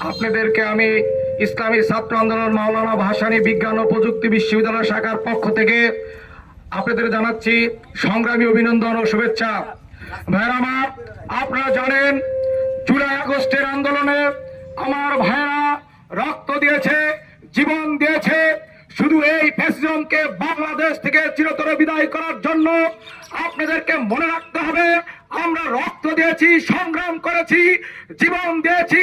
আপনাদেরকে আমি ইসলামী ছাত্র আন্দোলন মাওলানা ভাসানী বিজ্ঞান ও প্রযুক্তি বিশ্ববিদ্যালয় শাখার পক্ষ থেকে আপনাদের জানাচ্ছি সংগ্রামী অভিনন্দন ও শুভেচ্ছা। ভাইয়ের আমার, আপনারা জানেন, জুলাই আগস্টের আন্দোলনে আমার ভাইয়েরা রক্ত দিয়েছে, জীবন দিয়েছে। শুধু এই ফ্যাসিজমকে বাংলাদেশ থেকে চিরতরে বিদায় করার জন্য আপনাদেরকে মনে রাখতে হবে। আমরা রক্ত দিয়েছি, সংগ্রাম করেছি, জীবন দিয়েছি।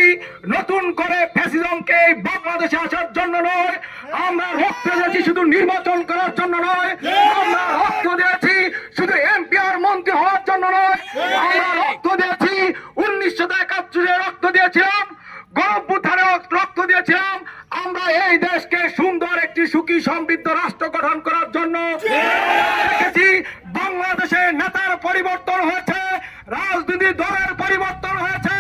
নতুন করে ফ্যাসিজমকে বাংলাদেশে আসার জন্য নয়, আমরা রক্ত দিয়েছি শুধু নির্বাচন করার জন্য নয়, আমরা রক্ত দিয়েছি শুধু এমপি আর মন্ত্রী হওয়ার জন্য নয়, আমরা রক্ত দিয়েছি, উনিশশো একাত্তরে রক্ত দিয়েছিলাম গণপুথারে রক্ত দিয়েছিলাম, আমরা এই দেশকে সুন্দর একটি সুখী সমৃদ্ধ রাষ্ট্র গঠন করার জন্য। পরিবর্তন হয়েছে রাজনীতি দলের পরিবর্তন হয়েছে।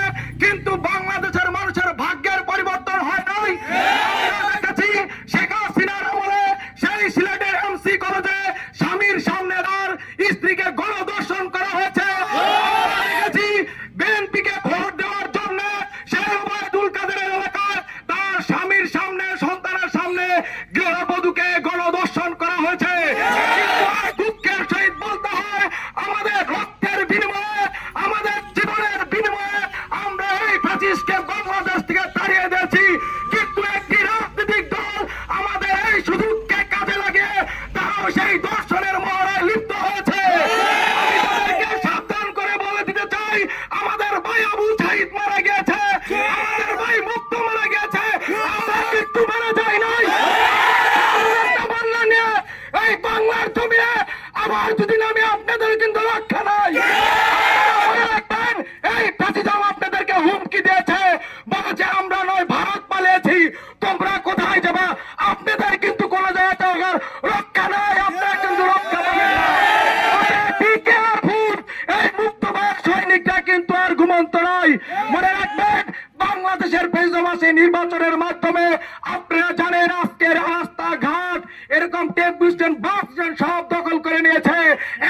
আবার যদি নামে আপনাদের কিন্তু রক্ষা নাই রাখবেন, এই ফ্যাসিজম আপনাদেরকে হুমকি দিয়েছে। বলেছে আমরা নয় ভারত পালিয়েছি তোমরা কোথায় যাবা? আপনাদের কিন্তু কোনো থাকার রক্ষা নাই আপনারা কিন্তু রক্ষা পাবেন না। অতএব PKR ফুট, এই মুক্তবাদ সৈনিকরা কিন্তু আর ঘুমন্ত নয় মনে রাখবেন বাংলাদেশের নির্বাচনের মাধ্যমে আপনারা জানেন আজকের রাস্তাঘাট এরকম টেম্পু স্ট্যান্ড বাস সব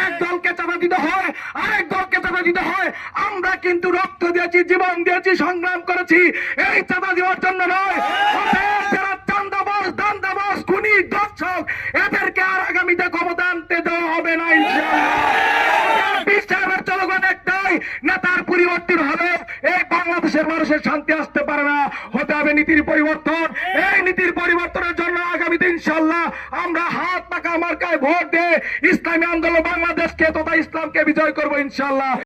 এক দলকে চাপা দিতে হয়, আরেক দলকে চাপা দিতে হয়। আমরা কিন্তু রক্ত দিয়েছি, জীবন দিয়েছি, সংগ্রাম করেছি। এই চাপা দেওয়ার জন্য নয়। যারা চান্দাবাস খুনি, দর্শক, এদেরকে আর আগামীতে ক্ষমতা আনতে দেওয়া হবে না বিশ্বের জনগণ একটাই নেতার পরিবর্তন হবে এই বাংলাদেশের মানুষের শান্তি আসতে পারে না। হতে হবে নীতির পরিবর্তন। এই নীতির পরিবর্তনের জন্য আগামীতে ইনশাল্লাহ আমরা হাত পাকা মার্কায় ভোট দিয়ে ইসলামী আন্দোলন বাংলাদেশকে তথা ইসলামকে বিজয় করব ইনশাল্লাহ